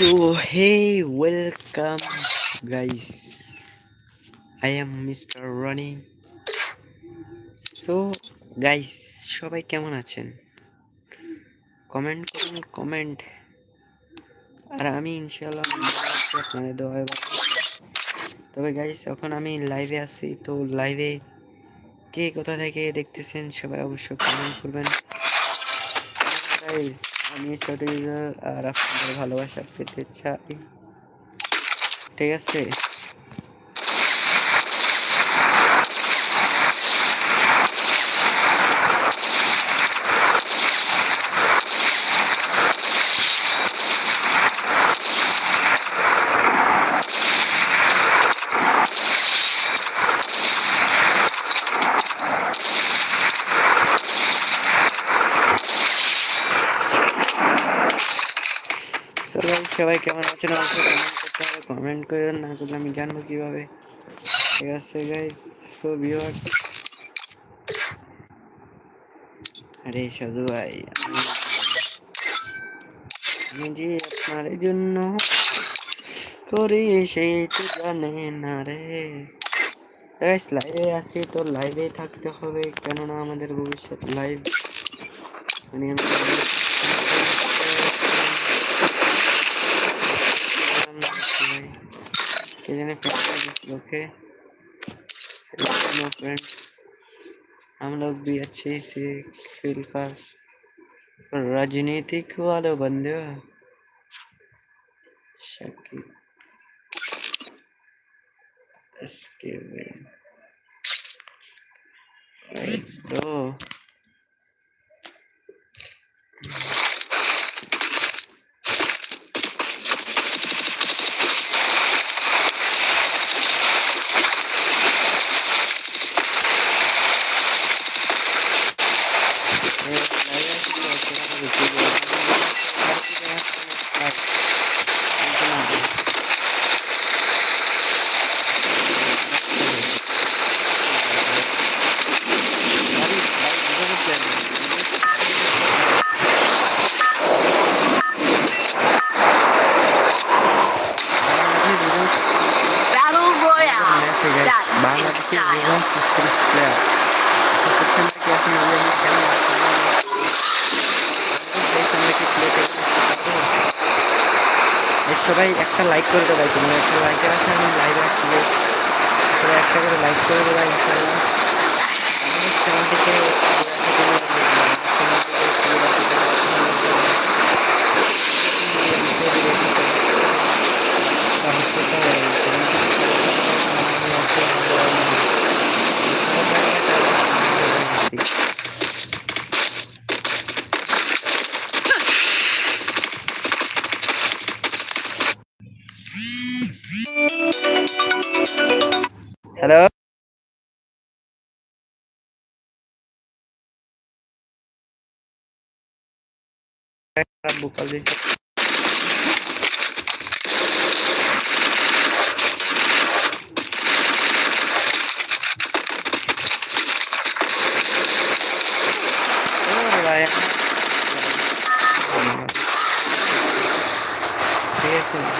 So hey, welcome guys. I am Mr. Ronnie. So guys, সবাই কেমন আছেন comment করুন কমেন্ট আর আমি ইনশাল্লাহ আপনাদের ভালো। তবে গাইস এখন আমি লাইভে আছি তো লাইভে কে কোথা থেকে দেখতেছেন সবাই অবশ্যই কমেন্ট করবেন গাইস আমি user আর আপনাদের ভালোবাসা পেতে চাই ঠিক আছে? সবাই কেমন আছেন? কমেন্ট করে, না করলে আমি জানব কীভাবে। ঠিক আছে গাইস সো ভিউয়ার্স আরে, সাধু ভাই, আমি- যে আপনার জন্য করি তো জানে না রে। গাইস লাইভে আছি তো লাইভে থাকতে হবে, কেননা আমাদের ভবিষ্যৎ লাইভ মানে जिस लोग के फ्रेंड हम लोग भी अच्छे से खेल कर राजनीतिक वाले बंदे हो। Shakeel Vou fazer isso aqui. Bem é. assim.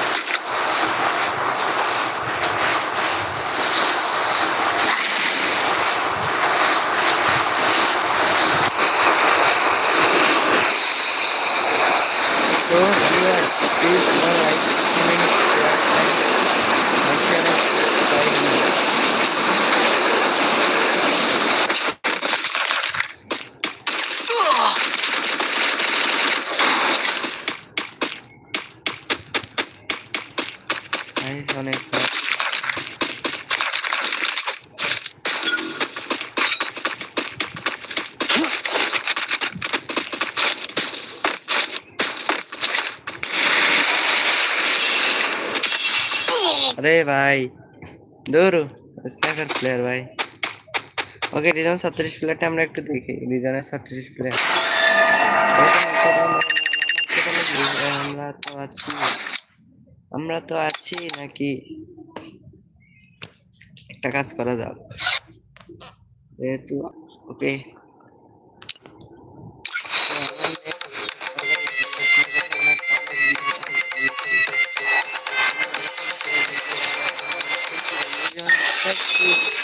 আরে ভাই দূর স্ন্যাপার প্লেয়ার ভাই। ওকে রিজন ছত্রিশ প্লেয়ারটা আমরা একটু দেখি। রিজনের ছত্রিশ প্লেয়ার আমরা তো আছি। আমরা তো আছি নাকি? একটা কাজ করা যাক। যেহেতু ওকে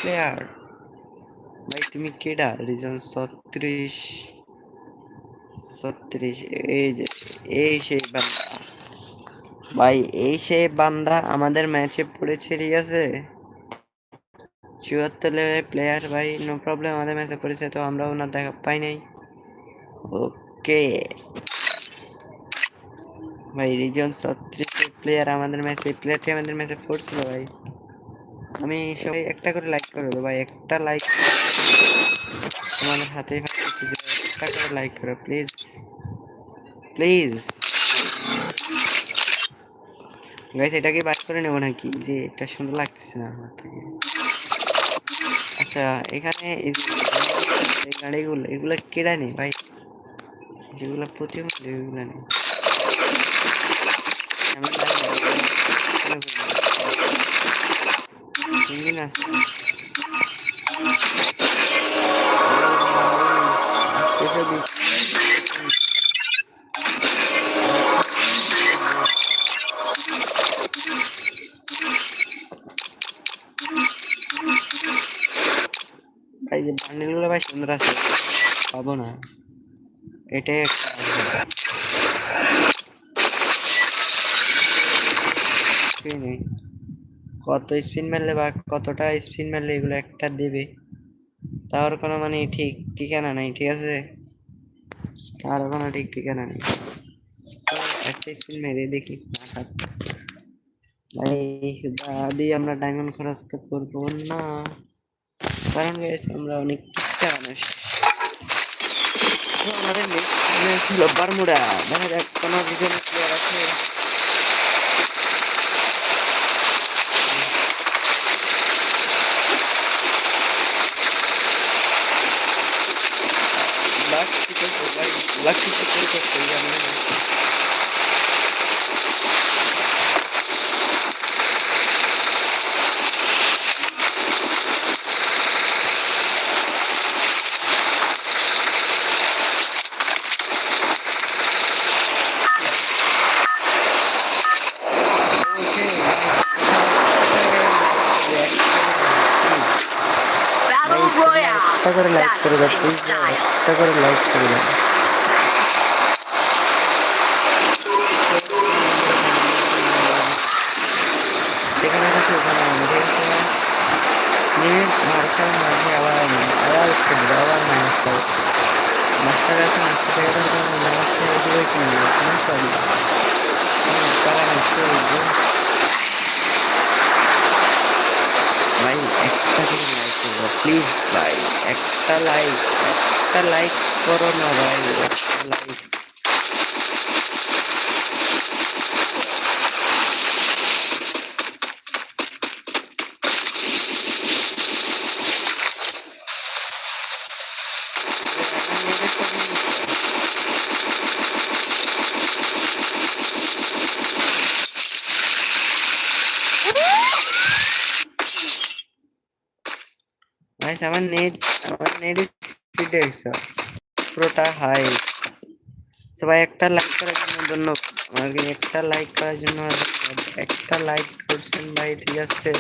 প্লেয়ার ভাই তুমি কেডা? রিজন ছত্রিশ ছত্রিশ, এই যে, এই সেই বান্দা। ভাই, এই সেই বান্দা আমাদের ম্যাচে পড়েছে, ঠিক আছে? চুয়াত্তর লেভেলের প্লেয়ার ভাই নো প্রবলেম আমাদের ম্যাচে পড়েছে, তো আমরা ওনার দেখা, পাই নাই। ওকে ভাই রিজন ছত্রিশ প্লেয়ার আমাদের ম্যাচে প্লেয়ারটি আমাদের ম্যাচে পড়ছিল, ভাই। আমি সবাই একটা করে লাইক করে দেবো, ভাই। একটা লাইক হাতেই পাচ্ছি একটা করে লাইক করো প্লিজ প্লিজ গাইস এটাকে বাইক করে নেব নাকি? যে এটা সুন্দর লাগতেছে না আমার থেকে। আচ্ছা এখানে গাড়িগুলো, এগুলো কেডা নেই, ভাই? যেগুলো প্রতিদিন এগুলো নেই। সুন্দর আছে। পাবো না। এটাই একটা কিছুই নেই কত স্পিন মারলে বা কতটা স্পিন মারলে এগুলো একটা দেবে। তার কোনো মানে ঠিক ঠিকানা নাই ঠিক আছে? তার কোনো ঠিক ঠিকানা নেই। একটা স্পিন মেরে দেখি। ভাই আমরা ডায়মন্ড খরচ তো করব না। কারণ guys, আমরা অনেক কিপটা মানুষ। আমাদের নেক্সট বারমুডা। দেখা যাক কোনো প্লেয়ার আছে। টিকে ভাই লাখ টিকে করে করতে জানি না Battle Royale. একটা করে লাইক করে দাও Back in প্লিজ style. একটা করে লাইক করে দাও যেখানে আছে ওখানে আমি, ঠিক আছে নিয়ে মার্কার মাঝে আবার আমি আবার স্কুল দেবো আবার মাইনাস করব মাস্টার আছে মাস্টার থেকে তো মাইনাস থেকে দিবে কি কোনো সরি তারা নিশ্চয় বুঝব ভাই একটা করে লাইক করব প্লিজ ভাই একটা লাইক একটা লাইক করো না ভাই একটা লাইক ভাই আমার নেট, আমার নেট স্পিড দেখছ পুরোটা হাই সবাই একটা লাইক করার জন্য ধন্যবাদ। একটা লাইক করার জন্য একটা লাইক করছেন ভাই, ঠিক আছে?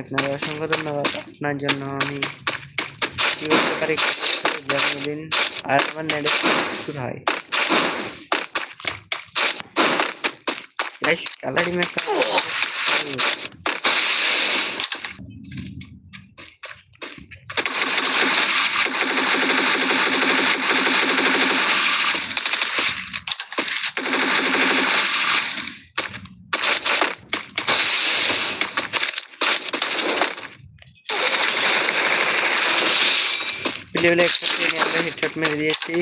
আপনাকে অসংখ্য ধন্যবাদ। আপনার জন্য আমি পারি, জন্মদিন আর আমার নেটে প্রচুর হয় কালারি মেকআপ লেভেলে একটা ট্রেনে আমরা হেডশট মেরে দিয়েছি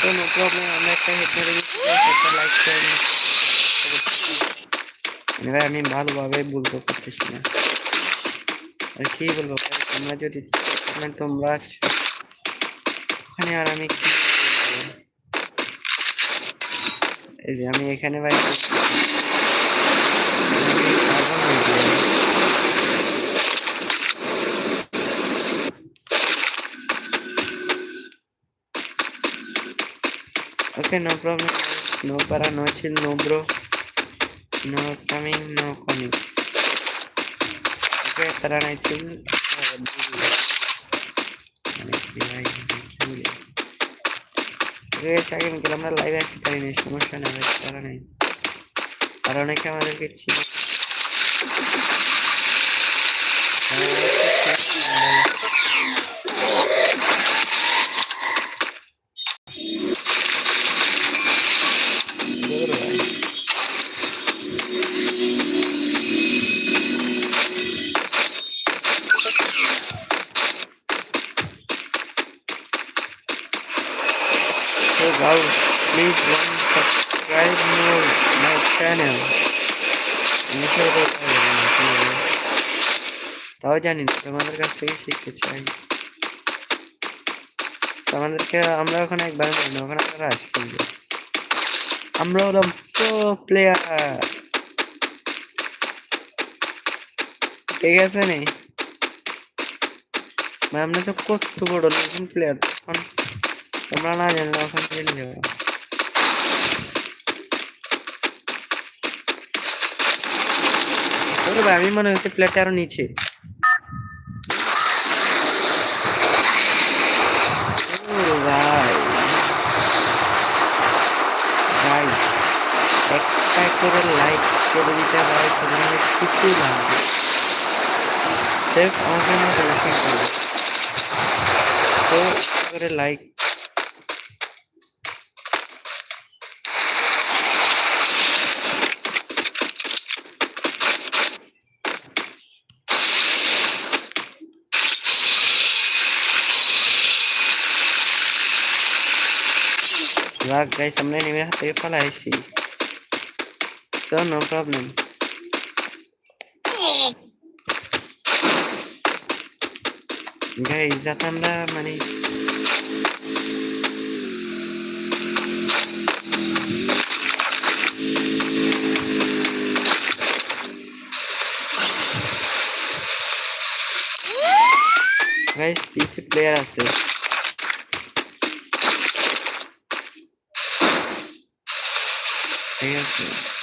কোনো প্রবলেম আমরা একটা হেড মেরে দিয়েছি একটা লাইক করে নিন। মানে ভাই আমি ভালোভাবে বলতে পারতেছি না আর কি বলব ভাই তোমরা যদি মানে তোমরা Okay, no problem. No paranoia, no bro. No coming, no comics. Okay, paranoia. Oh, Okay, আগে গেলে আমরা লাইভে আসতে পারিনি সমস্যা ভাই তারা নেই। আর অনেকে আমাদেরকে ছিল জানি না, তোমাদের কাছ থেকে শিখতে চাই আমাদেরকে, আমরা ওখানে একবার মারি না ওখানে আমরা খেলব আমরা হলাম প্রো প্লেয়ার ঠিক আছে নি? আমরা সব কত বড় নতুন প্লেয়ার তখন তোমরা না জানলে ওখানে জেনে যাব। আমি মনে হচ্ছে প্লেয়ারটা আরও নিচে ওরে ভাই গাইস একটা করে লাইক করে দিতে ভাই তোমার কিছুই লাগবে সেফ আমাকে না বেশি করবে তো করে লাইক রাগ গাইস আমরা নেমে হাত থেকে পালাইছি সো নো প্রবলেম গাইস যাতে আমরা মানে গাইস পিসি প্লেয়ার আছে ঠিক আছে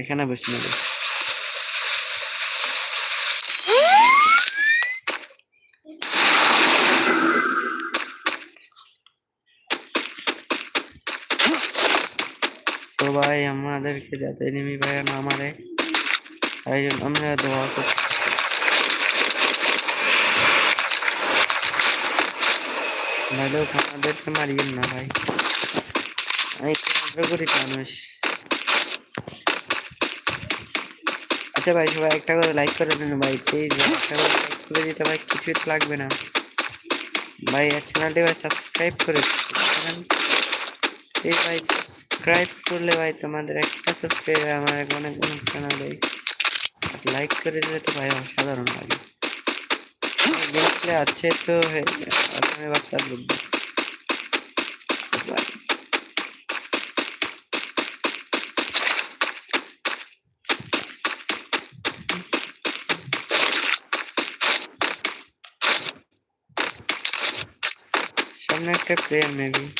এখানে বসে নেবে। সবাই আমাদেরকে যাতে এনিমি ভাই না মারে, তাই জন্য আমরা দোয়া করছি ভাই লোক আমাদেরকে মারিয়েন না ভাই। আমি করি মানুষ। আচ্ছা ভাই, সবাই একটা করে লাইক করে দিন ভাই প্লিজ একটা করে লাইক করে দিতে ভাই কিছুই তো লাগবে না। ভাই, আর চ্যানেলটি ভাই সাবস্ক্রাইব করে এই ভাই সাবস্ক্রাইব করলে ভাই তোমাদের একটা সাবস্ক্রাইব আমার অনেক অনুষ্ঠান দেয় লাইক করে দিলে তো ভাই অসাধারণ লাগে। আছে তো ভাবছি connected player maybe.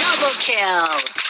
Double kill.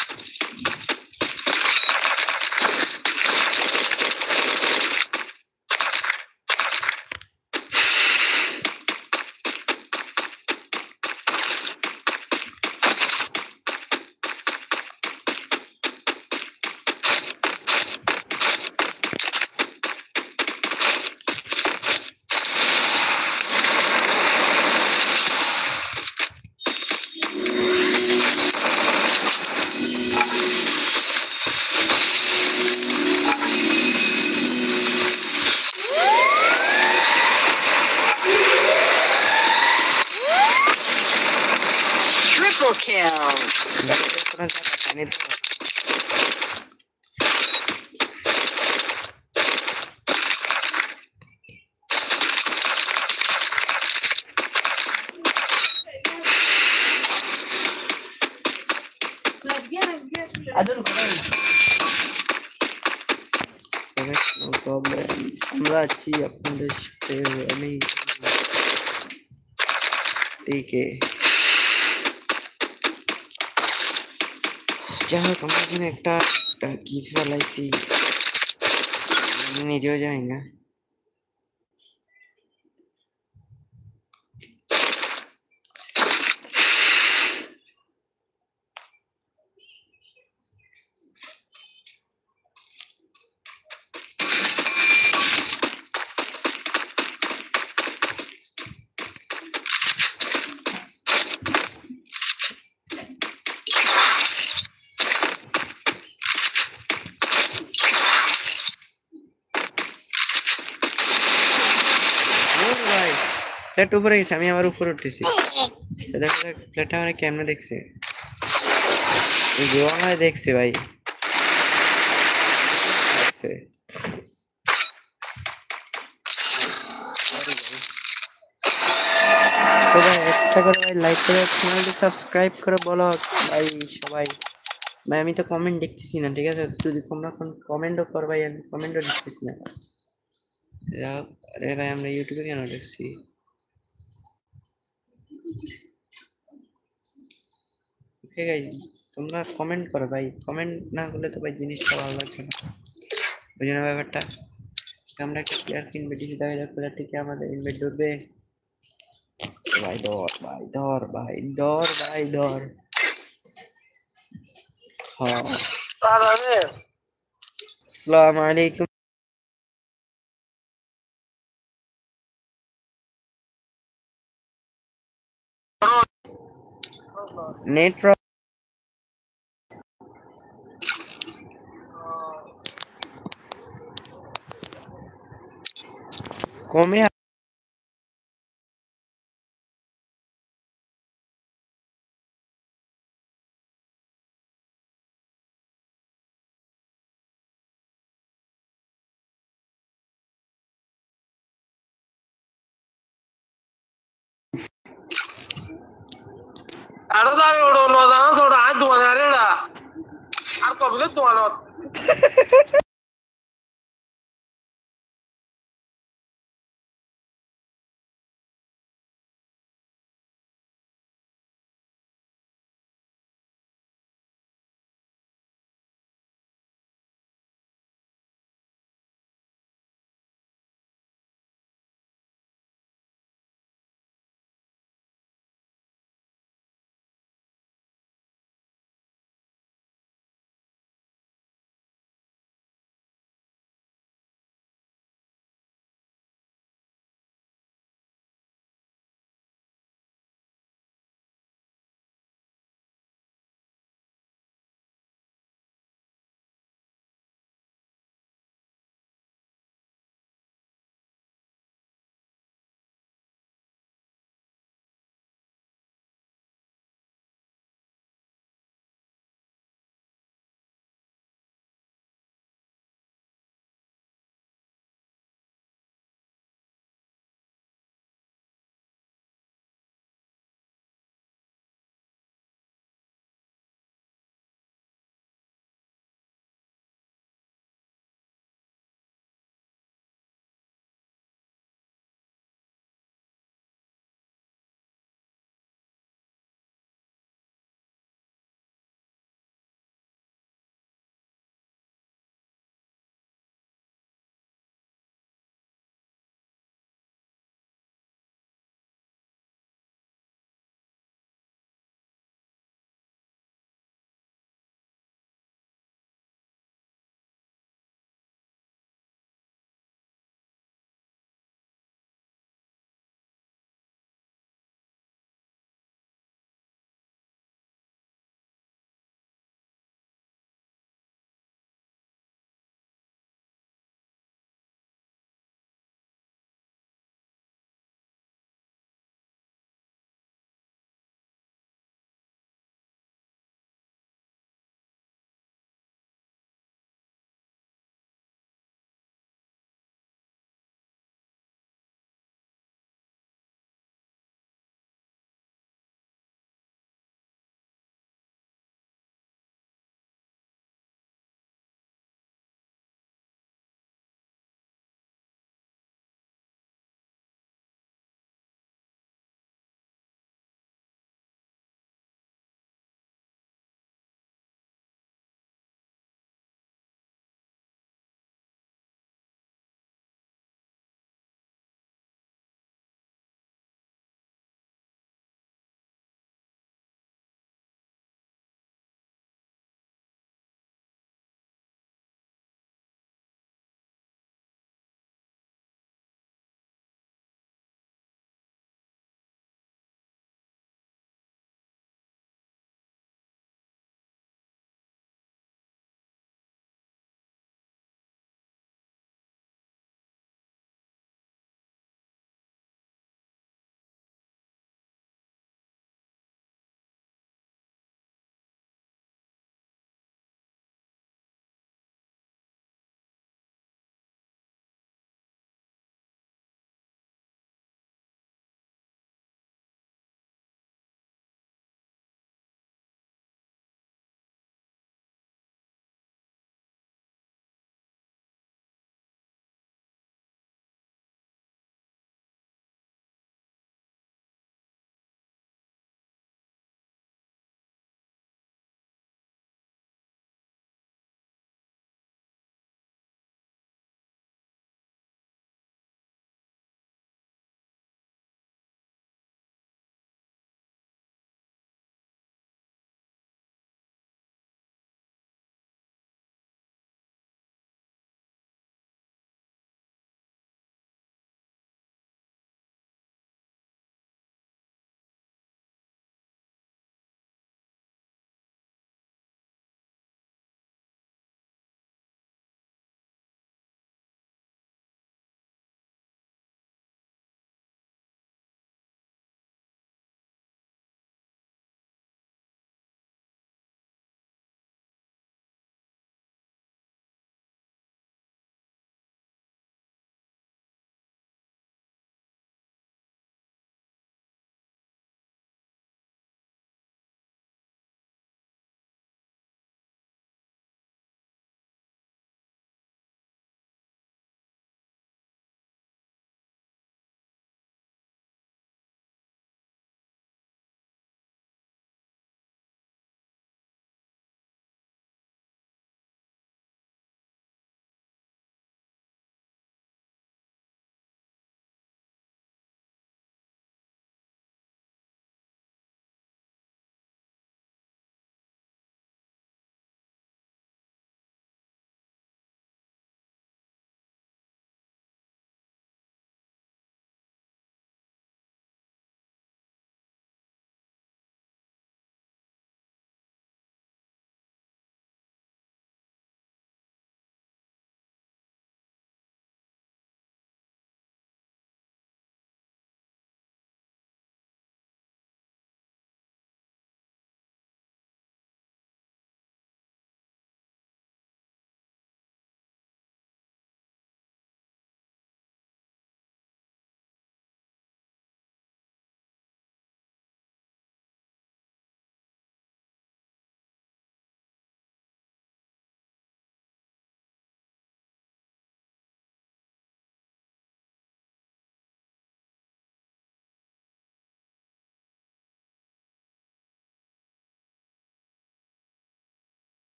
আছি আপনাদের সাথে আমি ঠিক আছে যাই হোক আমরা এখানে একটা একটা কি ফেলাইছি আমি নিজেও জানি না ও ভাই ফ্ল্যাট উপরে গেছে, আমি আবার উপরে উঠতেছি। ফ্ল্যাটটা আমার কেমনে দেখছে? এই দেখছে ভাই। সবাই ভাই লাইক সাবস্ক্রাইব করে বলো। ভাই, সবাই। ভাই, আমি তো কমেন্ট দেখতেছি না, ঠিক আছে? যদি তোমরা কমেন্টও কর ভাই, আমি কমেন্টও দেখতেছি না। আরে ভাই, আমরা ইউটিউবে কেন দেখছি? ওকে তোমরা কমেন্ট করো ভাই। কমেন্ট না করলে তো ভাই জিনিসটা ভালো লাগছে না। ওই জন্য ব্যাপারটা আমরা একটা প্লেয়ার কিনবে ডিসি দেখা যাক প্লেয়ারটি কি আমাদের ইনভাইট ধরবে। ভাই ধর ভাই ধর ভাই ধর ভাই ধর। হ্যাঁ। আসসালামু আলাইকুম। নেট কমে দাঁড়ি ওড়ো লজানা সোড়া দোয়ানা রেড়া আর কবিলে দোয়ানত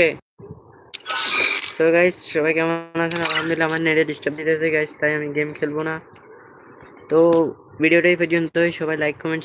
ওকে। তো গাইস সবাই কেমন আছেন? আলহামদুলিল্লাহ, আমার নেটে ডিস্টার্ব দিতেছে গাইস তাই আমি গেম খেলব না। তো ভিডিওটা এই পর্যন্তই। সবাই লাইক কমেন্ট